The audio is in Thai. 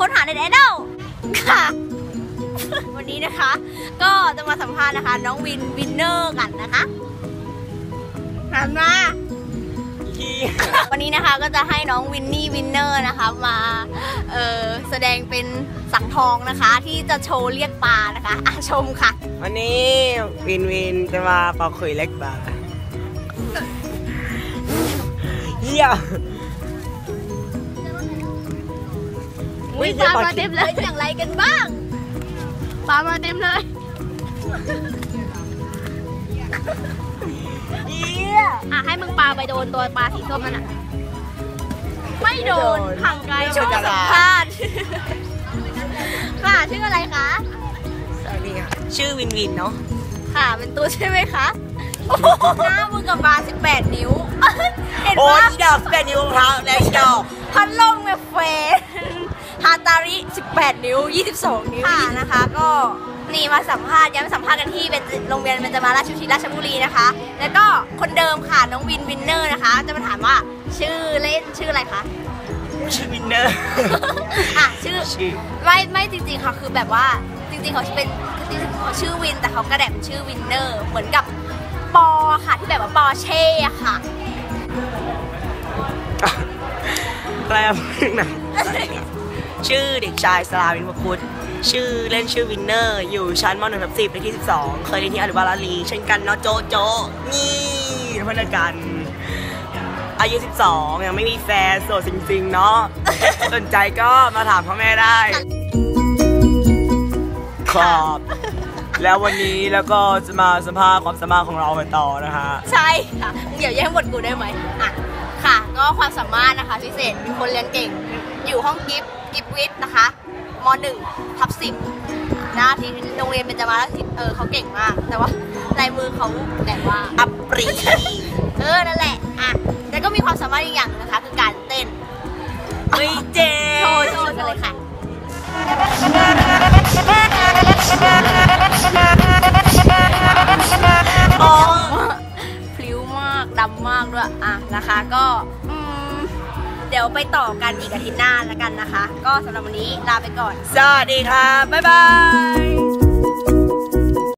ค้นหาในไอดอลค่ะ วันนี้นะคะ ก็จะมาสัมภาษณ์นะคะ น้องวินวินเนอร์กันนะคะหันมาวันนี้นะคะก็จะให้น้องวินนี่วินเนอร์นะคะมาเออแสดงเป็นสังทองนะคะ ที่จะโชว์เรียกปลานะคะอะชมค่ะ วันนี้วินวินจะมาเป่าคุยเล็กบาร์เยี่ยม อุ้ยปลามาเต็มเลยอย่างไรกันบ้างปลามาเต็มเลยเยี่ยอะให้มึงปลาไปโดนตัวปลาสีส้มนั่นอะไม่โดนห่างไกลช่วงสัมภาษณ์ค่ะชื่ออะไรคะสวัสดีค่ะชื่อวินวินเนาะค่ะเป็นตัวใช่ไหมคะหน้ามึงกับปลา18 นิ้วเห็นโอ้ปะยดอกเป็นนิ้วมะพร้าวและดอก ฮาตาริ 18 นิ้ว 22 นิ้วค่ะนะคะ ก็นี่มาสัมภาษณ์ย้ำสัมภาษณ์กันที่เป็นโรงเรียนเป็นจะมาราชวิทยาราชบุรีนะคะ แล้วก็คนเดิมค่ะน้องวินวินเนอร์นะคะ จะมาถามว่าชื่อเล่นชื่ออะไรคะชื่อวินเนอร์อะชื่อชื่อไม่ไม่จริงๆค่ะคือแบบว่าจริงๆเขาเป็นจริงๆเขาชื่อวินแต่เขากระแดะเป็นชื่อวินเนอร์เหมือนกับปอค่ะที่แบบว่าปอเช่อะค่ะแปลพึ่งหน่อย ชื่อเด็กชายสลาวินพคุตชื่อเล่นชื่อวินเนอร์ อยู่ชั้นม .1 ทับ10เลขที่ 12 เคยเรียนที่อนุบาลลาลีเช่นกันเนาะโจโจนี่เพื่อนกันอายุ 12 ยังไม่มีแฟนโสดจริงๆ เนาะสนใจก็มาถามพ่อแม่ได้ ขอบ แล้ววันนี้แล้วก็จะมาสัมภาษณ์ความสามารถของเรากันต่อนะฮะใช่ค่ะมึงอย่าแย่งบทกูได้ไหมอะค่ะ ก็ความสามารถนะคะพิเศษมีคนเรียนเก่ง อยู่ห้องกิฟต์กิฟต์วิทย์นะคะมหนึ่งทับสิบนะที่โรงเรียนเป็นจมาราชเออเขาเก่งมาก แต่ว่าลายมือเขาแบบว่าอัปปรีเออนั่นแหละอะแล้วก็มีความสามารถอีกอย่างหนึงนะคะคือการเต้นไม่เจ๊โชว์โชว์เลยค่ะอ๋อพลิ้วมากดำมากด้วยอะนะคะก็อื เดี๋ยวไปต่อกันอีกอาทิตย์หน้าแล้วกันนะคะ ก็สำหรับวันนี้ลาไปก่อน สวัสดีค่ะ บ๊ายบาย